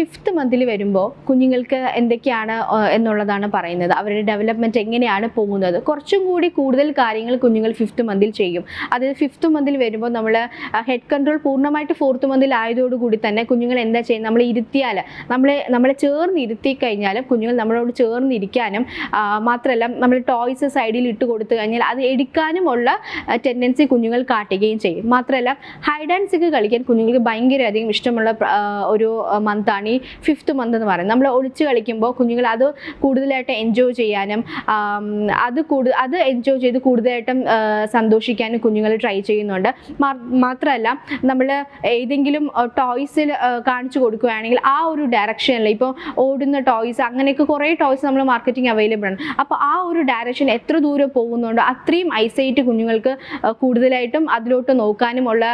Fifth മന്തിൽ വരുമ്പോൾ കുഞ്ഞുങ്ങൾക്ക് എന്തൊക്കെയാണ് എന്നുള്ളതാണ് പറയുന്നത്. അവരുടെ ഡെവലപ്മെന്റ് എങ്ങനെയാണ് പോകുന്നത്. കുറച്ചും കൂടി കൂടുതൽ കാര്യങ്ങൾ കുഞ്ഞുങ്ങൾ ഫിഫ്ത്ത് മന്തിൽ ചെയ്യും. അത് ഫിഫ്ത്ത് മന്തിൽ വരുമ്പോൾ നമ്മൾ ഹെഡ് കൺട്രോൾ പൂർണമായിട്ട് ഫോർത്ത് മന്തിൽ ആയതോടുകൂടി തന്നെ കുഞ്ഞുങ്ങൾ എന്താ ചെയ്യുന്നത്? നമ്മൾ ഇരുത്തിയാൽ നമ്മളെ നമ്മളെ ചേർന്ന് ഇരുത്തി കഴിഞ്ഞാൽ കുഞ്ഞുങ്ങൾ നമ്മളോട് ചേർന്നിരിക്കാനും മാത്രമല്ല നമ്മൾ ടോയ്സ് സൈഡിൽ ഇട്ട് കൊടുത്തു കഴിഞ്ഞാൽ അത് എടുക്കാനുമുള്ള ടെൻഡൻസി കുഞ്ഞുങ്ങൾ കാട്ടുകയും ചെയ്യും. മാത്രമല്ല ഹൈഡ് ആൻഡ് സിക്ക് കളിക്കാൻ കുഞ്ഞുങ്ങൾക്ക് ഭയങ്കരധികം ഇഷ്ടമുള്ള ഒരു മന്താണ് ഈ ഫിഫ്ത്ത് മന്ത് എന്ന് പറയുന്നത് നമ്മൾ ഒളിച്ച് കളിക്കുമ്പോൾ കുഞ്ഞുങ്ങൾ അത് കൂടുതലായിട്ട് എൻജോയ് ചെയ്യാനും അത് കൂടുതൽ അത് എൻജോയ് ചെയ്ത് കൂടുതലായിട്ടും സന്തോഷിക്കാനും കുഞ്ഞുങ്ങൾ ട്രൈ ചെയ്യുന്നുണ്ട്. മാത്രമല്ല നമ്മൾ ഏതെങ്കിലും ടോയ്സിൽ കാണിച്ചു കൊടുക്കുകയാണെങ്കിൽ ആ ഒരു ഡയറക്ഷനിൽ ഇപ്പോൾ ഓടുന്ന ടോയ്സ് അങ്ങനെയൊക്കെ കുറേ ടോയ്സ് നമ്മൾ മാർക്കറ്റിംഗ് അവൈലബിൾ ആണ്. അപ്പോൾ ആ ഒരു ഡയറക്ഷൻ എത്ര ദൂരം പോകുന്നുണ്ടോ അത്രയും ഐസൈറ്റ് കുഞ്ഞുങ്ങൾക്ക് കൂടുതലായിട്ടും അതിലോട്ട് നോക്കാനും ഉള്ള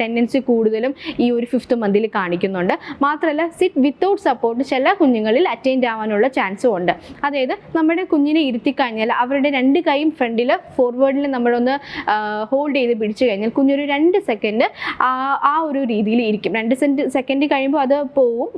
ടെൻഡൻസി കൂടുതലും ഈ ഒരു ഫിഫ്ത്ത് മന്തിൽ കാണിക്കുന്നുണ്ട്. മാത്രമല്ല സിറ്റ് വിത്തൗട്ട് സപ്പോർട്ട് ചില കുഞ്ഞുങ്ങളിൽ അറ്റൻഡ് ആവാനുള്ള ചാൻസും ഉണ്ട്. അതായത് നമ്മുടെ കുഞ്ഞിനെ ഇരുത്തി കഴിഞ്ഞാൽ അവരുടെ രണ്ട് കൈയും ഫ്രണ്ടിൽ ഫോർവേഡിൽ നമ്മളൊന്ന് ഹോൾഡ് ചെയ്ത് പിടിച്ചു കഴിഞ്ഞാൽ കുഞ്ഞൊരു രണ്ട് സെക്കൻഡ് ആ ഒരു രീതിയിൽ ഇരിക്കും. രണ്ട് സെക്കൻഡ് കഴിയുമ്പോൾ അത് പോവും.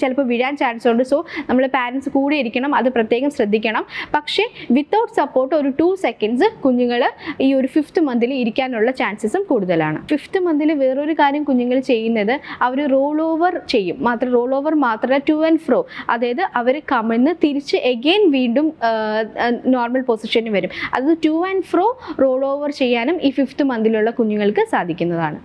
ചിലപ്പോൾ വീഴാൻ ചാൻസ് ഉണ്ട്. സോ നമ്മൾ പാരൻസ് കൂടെ ഇരിക്കണം. അത് പ്രത്യേകം ശ്രദ്ധിക്കണം. പക്ഷേ വിത്തൗട്ട് സപ്പോർട്ട് ഒരു ടു സെക്കൻഡ്സ് കുഞ്ഞുങ്ങൾ ഈ ഒരു ഫിഫ്ത്ത് മന്തിൽ ഇരിക്കാനുള്ള ചാൻസസും കൂടുതലാണ്. ഫിഫ്ത്ത് മന്തിൽ വേറൊരു കാര്യം കുഞ്ഞുങ്ങൾ ചെയ്യുന്നത് അവർ റോൾ ഓവർ ചെയ്യും. മാത്രം റോൾ ഓവർ മാത്രമല്ല ടു ആൻഡ് ഫ്രോ അതായത് അവർ കമിഴ്ന്ന് തിരിച്ച് എഗെയിൻ വീണ്ടും നോർമൽ പൊസിഷനിൽ വരും. അത് to and fro roll over ചെയ്യാനും ഈ ഫിഫ്ത്ത് മന്തിലുള്ള കുഞ്ഞുങ്ങൾക്ക് സാധിക്കുന്നതാണ്.